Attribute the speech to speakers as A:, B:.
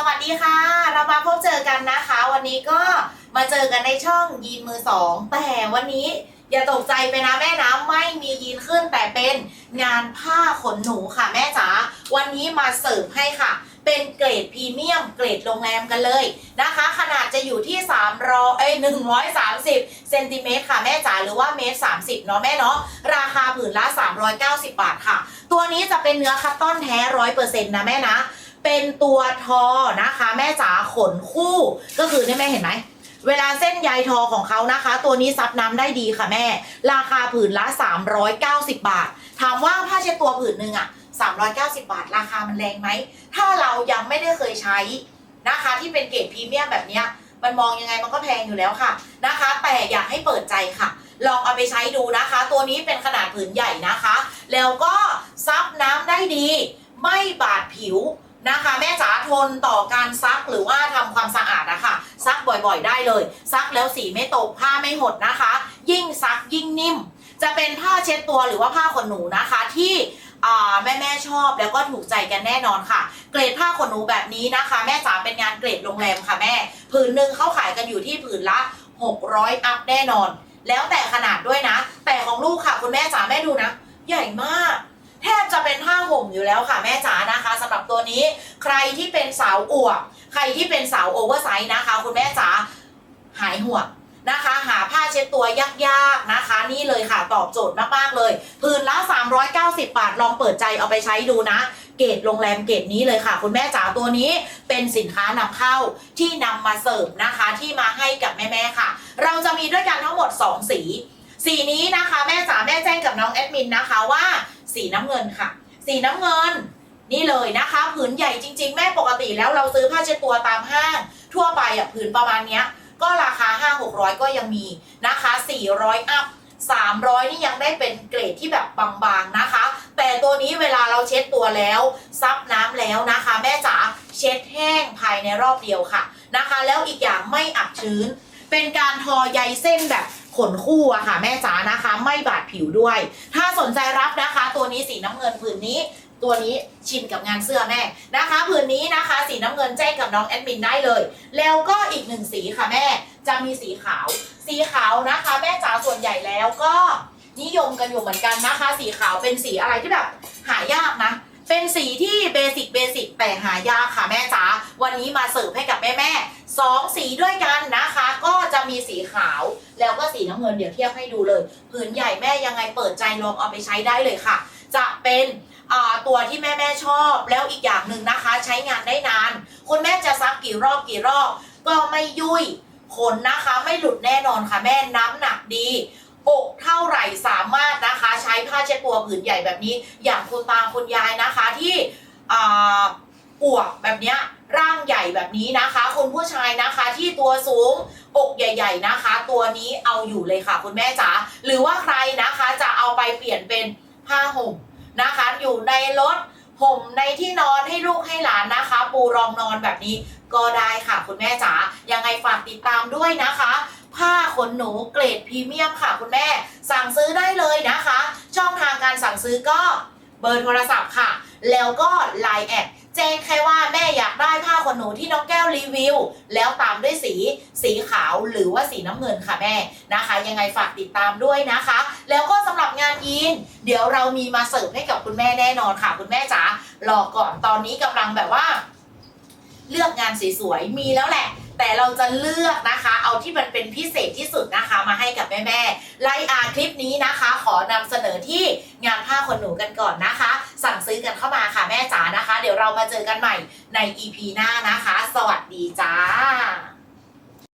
A: สวัสดีค่ะ เรามาพบเจอกันนะคะ วันนี้ก็มาเจอกันในช่องยีนมือสองแต่วันนี้อย่าตกใจไปนะแม่นะไม่มียีนขึ้นแต่เป็นงานผ้าขนหนูค่ะแม่จ๋าวันนี้มาเสิร์ฟให้ค่ะ เป็นเกรดพรีเมียมเกรดโรงแรมกันเลยนะคะ ขนาดจะอยู่ที่3 0 0เอ้ย130เซนติเมตรค่ะแม่จ๋าหรือว่าเมตร30เนาะแม่เนาะราคาผืนละ 390 บาทค่ะ ตัวนี้จะเป็นเนื้อคัตตอนแท้ร้อยเปอร์เซ็นต์นะแม่นะ เป็นตัวทอนะคะ แม่จ๋าขนคู่ก็คือเนี่ยแม่เห็นไหมเวลาเส้นใยทอของเขานะคะ ตัวนี้ซับน้ำได้ดีค่ะแม่ ราคาผืนละ 390 บาท ถามว่าผ้าเช็ดตัวผืนหนึ่งอะ390 บาท ราคามันแรงไหม ถ้าเรายังไม่ได้เคยใช้นะคะ ที่เป็นเกรดพรีเมียมแบบนี้มันมองยังไงมันก็แพงอยู่แล้วค่ะนะคะ แต่อยากให้เปิดใจค่ะ ลองเอาไปใช้ดูนะคะ ตัวนี้เป็นขนาดผืนใหญ่นะคะ แล้วก็ซับน้ำได้ดี ไม่บาดผิว นะคะ แม่จ๋าทนต่อการซักหรือว่าทำความสะอาดนะคะซักบ่อยๆ ได้เลย ซักแล้วสีไม่ตกผ้าไม่หดนะคะ ยิ่งซักยิ่งนิ่ม จะเป็นผ้าเช็ดตัวหรือว่าผ้าขนหนูนะคะที่แม่แม่ๆชอบแล้วก็ถูกใจกันแน่นอนค่ะ เกรดผ้าขนหนูแบบนี้นะคะ แม่จ๋าเป็นงานเกรดโรงแรมค่ะแม่ ผืนหนึ่งเขาขายกันอยู่ที่ผืนละ 600 อัพแน่นอน แล้วแต่ขนาดด้วยนะ แต่ของลูกค่ะคุณแม่จ๋าแม่ดูนะ ใหญ่มาก แทบจะเป็นผ้าห่มอยู่แล้วค่ะแม่จ๋านะคะสำหรับตัวนี้ใครที่เป็นสาวอวบใครที่เป็นสาวโอเวอร์ไซส์นะคะ คุณแม่จ๋าหายห่วงนะคะ หาผ้าเช็ดตัวยากๆนะคะ นี่เลยค่ะตอบโจทย์มากๆเลยผืนละ 390 บาทลองเปิดใจเอาไปใช้ดูนะ เกรดโรงแรมเกรดนี้เลยค่ะ คุณแม่จ๋าตัวนี้เป็นสินค้านำเข้าที่นำมาเสิร์ฟนะคะ ที่มาให้กับแม่ๆค่ะ เราจะมีด้วยกันทั้งหมด 2 สี สีนี้นะคะ แม่จ๋าแม่แจ้งกับน้องแอดมินนะคะว่า สีน้ำเงินค่ะ สีน้ำเงิน นี่เลยนะคะ ผืนใหญ่จริง ๆ แม่ปกติแล้วเราซื้อผ้าเช็ดตัวตามห้าง ทั่วไปอะผืนประมาณเนี้ย ก็ราคา 5 600 ก็ยังมีนะคะ 400 อัพ 300 นี่ยังได้เป็นเกรดที่แบบบางๆนะคะ แต่ตัวนี้เวลาเราเช็ดตัวแล้วซับน้ำแล้วนะคะ แม่จ๋าเช็ดแห้งภายในรอบเดียวค่ะนะคะ แล้วอีกอย่างไม่อับชื้น เป็นการทอใยเส้นแบบ ขนคู่อะค่ะแม่จ๋านะคะ ไม่บาดผิวด้วย ถ้าสนใจรับนะคะ ตัวนี้สีน้ำเงินผืนนี้ตัวนี้ชินกับงานเสื้อแม่นะคะผืนนี้นะคะ สีน้ำเงินแจ้งกับน้องแอดมินได้เลย แล้วก็อีกหนึ่งสีค่ะแม่จะมีสีขาว สีขาวนะคะ แม่จ๋าส่วนใหญ่แล้วก็นิยมกันอยู่เหมือนกันนะคะ สีขาวเป็นสีอะไรที่แบบหายากนะ เป็นสีที่เบสิกเบสิกแต่หายากค่ะแม่จ๋าวันนี้มาเสิร์ฟให้กับแม่แม่ สองสีด้วยกันนะคะ ก็จะมีสีขาวแล้วก็สีน้ำเงินเดี๋ยวเทียบให้ดูเลยผืนใหญ่แม่ยังไงเปิดใจลองเอาไปใช้ได้เลยค่ะ จะเป็นตัวที่แม่แม่ชอบแล้วอีกอย่างหนึ่งนะคะ ใช้งานได้นาน คุณแม่จะซักกี่รอบกี่รอบ ก็ไม่ยุ่ยขนนะคะไม่หลุดแน่นอนค่ะแม่น้ำหนักดีอกเท่าไหร่สามารถนะคะ ใช้ผ้าเช็ดตัวผืนใหญ่แบบนี้ อย่างคุณตาคุณยายนะคะที่อ่าอวบแบบเนี้ย ร่างใหญ่แบบนี้นะคะ คุณผู้ชายนะคะที่ตัวสูงอกใหญ่ ๆนะคะ ตัวนี้เอาอยู่เลยค่ะ คุณแม่จ๋าหรือว่าใครนะคะจะเอาไปเปลี่ยนเป็นผ้าห่มนะคะ อยู่ในรถห่มในที่นอนให้ลูกให้หลานนะคะ ปูรองนอนแบบนี้ก็ได้ค่ะ คุณแม่จ๋ายังไงฝากติดตามด้วยนะคะ ผ้าขนหนูเกรดพรีเมียมค่ะ คุณแม่สั่งซื้อได้เลยนะคะ ช่องทางการสั่งซื้อก็เบอร์โทรศัพท์ค่ะ แล้วก็ Line แอด แจ้งแค่ว่าแม่อยากได้ผ้าขนหนูที่น้องแก้วรีวิว แล้วตามด้วยสีสีขาวหรือว่าสีน้ำเงินค่ะแม่นะคะ ยังไงฝากติดตามด้วยนะคะ แล้วก็สำหรับงานยีน เดี๋ยวเรามีมาเสิร์ฟให้กับคุณแม่แน่นอนค่ะ คุณแม่จ๋ารอก่อนตอนนี้กำลังแบบว่า เลือกงานสวยๆมีแล้วแหละแต่เราจะเลือกนะคะ เอาที่มันเป็นพิเศษที่สุดนะคะ มาให้กับแม่ๆไลอาคลิปนี้นะคะ ขอนำเสนอที่งานผ้าขนหนูกันก่อนนะคะ สั่งซื้อกันเข้ามาค่ะแม่จ๋านะคะ เดี๋ยวเรามาเจอกันใหม่ใน EP หน้านะคะ สวัสดีจ้า